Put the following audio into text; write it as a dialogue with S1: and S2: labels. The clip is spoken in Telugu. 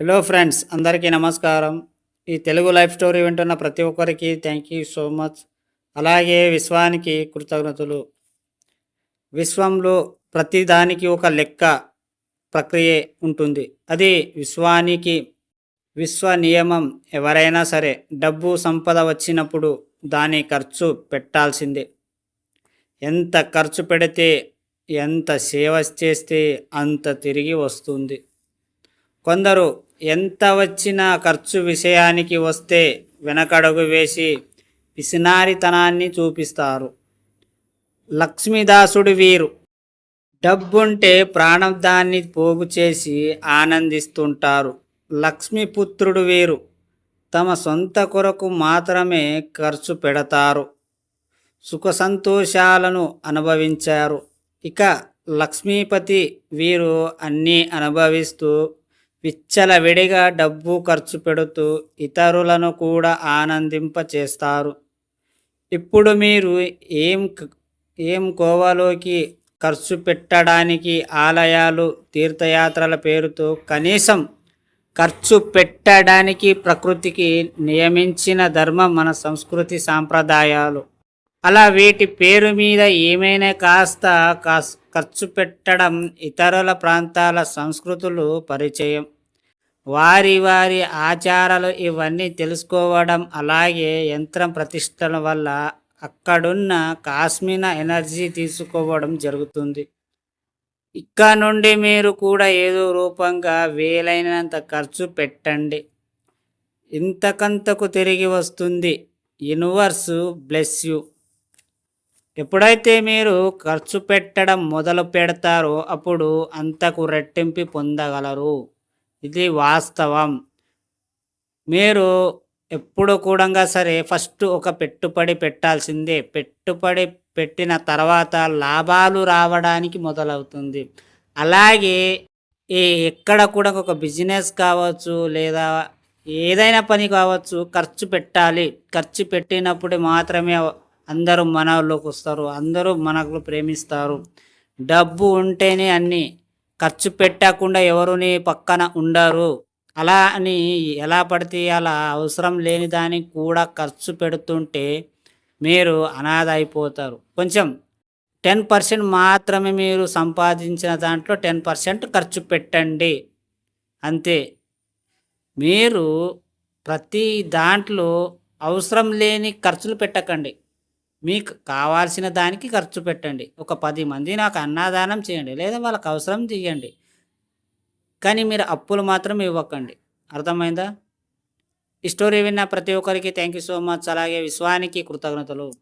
S1: హలో ఫ్రెండ్స్ అందరికీ నమస్కారం. ఈ తెలుగు లైఫ్ స్టోరీ వింటున్న ప్రతి ఒక్కరికి థ్యాంక్ యూ సో మచ్ అలాగే విశ్వానికి కృతజ్ఞతలు. విశ్వంలో ప్రతిదానికి ఒక లెక్క ప్రక్రియ ఉంటుంది. అది విశ్వానికి విశ్వ నియమం ఎవరైనా సరే డబ్బు సంపద వచ్చినప్పుడు దాని ఖర్చు పెట్టాల్సిందే. ఎంత ఖర్చు పెడితే ఎంత సేవ చేస్తే అంత తిరిగి వస్తుంది. కొందరు ఎంత వచ్చినా ఖర్చు విషయానికి వస్తే వెనకడుగు వేసి పిసినారితనాన్ని చూపిస్తారు. లక్ష్మీదాసుడు వీరు డబ్బుంటే ప్రాణదాన్ని పోగు చేసి ఆనందిస్తుంటారు. లక్ష్మీపుత్రుడు వీరు తమ సొంత కొరకు మాత్రమే ఖర్చు పెడతారు. సుఖ సంతోషాలను అనుభవించారు. ఇక లక్ష్మీపతి వీరు అన్నీ అనుభవిస్తూ విచ్చలవిడిగా డబ్బు ఖర్చు పెడుతూ ఇతరులను కూడా ఆనందింప చేస్తారు ఇప్పుడు మీరు ఏం ఏం కోవలోకి ఖర్చు పెట్టడానికి ఆలయాలు తీర్థయాత్రల పేరుతో కనీసం ఖర్చు పెట్టడానికి ప్రకృతికి నియమించిన ధర్మం మన సంస్కృతి సాంప్రదాయాలు. అలా వీటి పేరు మీద ఏమైనా కాస్త కాస్ ఖర్చు పెట్టడం ఇతరుల ప్రాంతాల సంస్కృతులు పరిచయం. వారి వారి ఆచారాలు ఇవన్నీ తెలుసుకోవడం అలాగే యంత్రం ప్రతిష్టల వల్ల అక్కడున్న కాస్మిన ఎనర్జీ తీసుకోవడం జరుగుతుంది. ఇక్కడ నుండి మీరు కూడా ఏదో రూపంగా వీలైనంత ఖర్చు పెట్టండి. ఇంతకంతకు తిరిగి వస్తుంది. Universe bless you. ఎప్పుడైతే మీరు ఖర్చు పెట్టడం మొదలు పెడతారో అప్పుడు అంతకు రెట్టింపు పొందగలరు. ఇది వాస్తవం. మీరు ఎప్పుడు కూడా సరే ఫస్ట్ ఒక పెట్టుబడి పెట్టాల్సిందే. పెట్టుబడి పెట్టిన తర్వాత లాభాలు రావడానికి మొదలవుతుంది. అలాగే ఈ ఎక్కడ కూడా ఒక బిజినెస్ కావచ్చు లేదా ఏదైనా పని కావచ్చు ఖర్చు పెట్టాలి. ఖర్చు పెట్టినప్పుడు మాత్రమే అందరూ మనలోకి వస్తారు అందరూ మనకు ప్రేమిస్తారు. డబ్బు ఉంటేనే అన్నీ ఖర్చు పెట్టకుండా ఎవరుని పక్కన ఉండరు. అలా అని ఎలా పడితే అలా అవసరం లేని దానికి కూడా ఖర్చు పెడుతుంటే మీరు అనాథ అయిపోతారు. కొంచెం టెన్ పర్సెంట్ మాత్రమే మీరు సంపాదించిన దాంట్లో టెన్ పర్సెంట్ ఖర్చు పెట్టండి. అంతే. మీరు ప్రతి దాంట్లో అవసరం లేని ఖర్చులు పెట్టకండి. మీకు కావాల్సిన దానికి ఖర్చు పెట్టండి. ఒక పది మంది నాకు అన్నదానం చేయండి. లేదా వాళ్ళకి అవసరం చేయండి. కానీ మీరు అప్పులు మాత్రం ఇవ్వకండి. అర్థమైందా? ఈ స్టోరీ విన్న ప్రతి ఒక్కరికి థ్యాంక్ యూ సో మచ్. అలాగే విశ్వానికి కృతజ్ఞతలు.